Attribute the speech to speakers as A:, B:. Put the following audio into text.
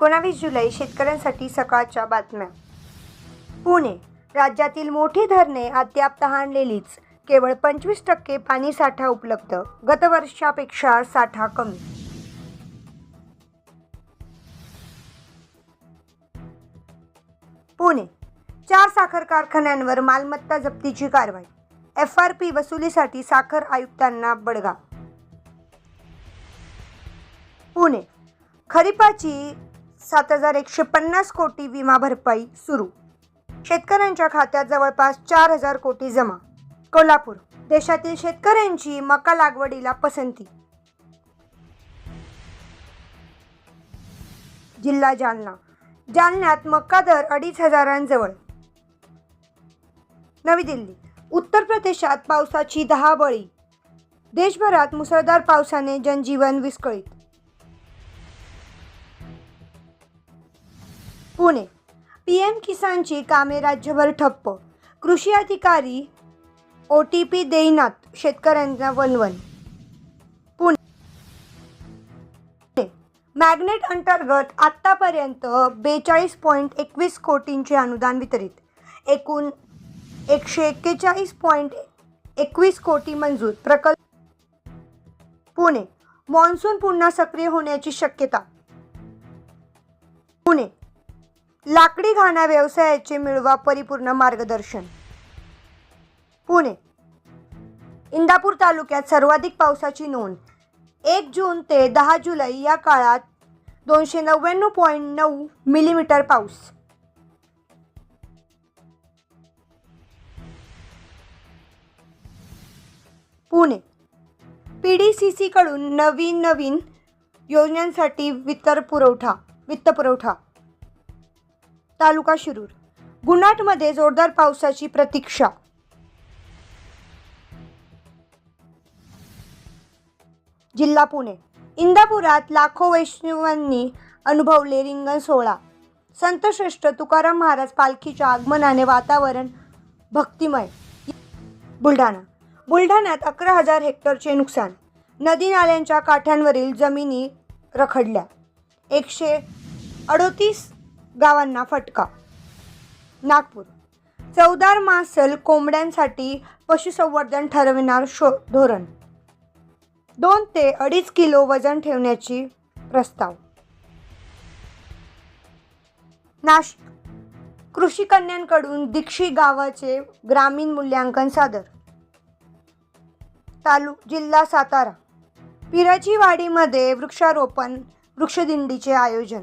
A: एकोणावीस जुलै शेतकऱ्यांसाठी सकाळच्या बातम्या. पुणे राज्यातील मोठी धरणे अद्याप तहानलेलीच. केवळ पंचवीस टक्के पाणीसाठा उपलब्ध. गतवर्षापेक्षा साठा कमी. पुणे चार साखर कारखान्यांवर मालमत्ता जप्तीची कारवाई. एफ आर पी वसुलीसाठी साखर आयुक्तांना बडगा. पुणे खरीपाची सात हजार एकशे पन्नास कोटी विमा भरपाई सुरू. शेतकऱ्यांच्या खात्यात जवळपास चार हजार कोटी जमा. कोल्हापूर देशातील शेतकऱ्यांची मका लागवडीला पसंती. जिल्हा जालना. जालन्यात मक्का दर अडीच हजारांजवळ. नवी दिल्ली उत्तर प्रदेशात पावसाची दहा बळी देशभरात मुसळधार पावसाने जनजीवन विस्कळीत. पुणे. पी एम किसानची कामे राज्यभर ठप्प. कृषी अधिकारी ओ टी पी देईनात शेतकऱ्यांना वनवन पुणे. मॅग्नेट अंतर्गत आत्तापर्यंत बेचाळीस पॉईंट एकवीस कोटींचे अनुदान वितरित. एकूण एकशे एक्केचाळीस पॉईंट एकवीस कोटी मंजूर. प्रकल्प पुणे. मान्सून पुन्हा सक्रिय होण्याची शक्यता. पुणे. लाकडी घाणा व्यवसायाचे मिळवा परिपूर्ण मार्गदर्शन. पुणे. इंदापूर तालुक्यात सर्वाधिक पावसाची नोंद. एक जून ते दहा जुलै या काळात दोनशे नव्याण्णव पॉईंट नऊ मिलीमीटर पाऊस. पुणे. पी डी सी सीकडून नवीन नवीन योजनांसाठी वित्त पुरवठा वित्त पुरवठा तालुका शिरूर. गुन्हाटमध्ये जोरदार पावसाची प्रतीक्षा. जिल्हा पुणे. इंदापुरात लाखो वैष्णवांनी अनुभवले रिंगण सोहळा. संतश्रेष्ठ तुकाराम महाराज पालखीच्या आगमनाने वातावरण भक्तिमय. बुलढाणा. बुलढाण्यात अकरा हजार हेक्टरचे नुकसान. नदी नाल्यांच्या काठ्यांवरील जमिनी रखडल्या. एकशे अडोतीस गावांना फटका. नागपूर. चौदार मासल कोंबड्यांसाठी पशुसंवर्धन ठरविणार शो धोरण. दोन ते अडीच किलो वजन ठेवण्याची प्रस्ताव. नाशिक. कृषीकन्यांकडून दीक्षी गावाचे ग्रामीण मूल्यांकन सादर. तालु जिल्हा सातारा. पिराची वाडीमध्ये वृक्षारोपण वृक्षदिंडीचे आयोजन.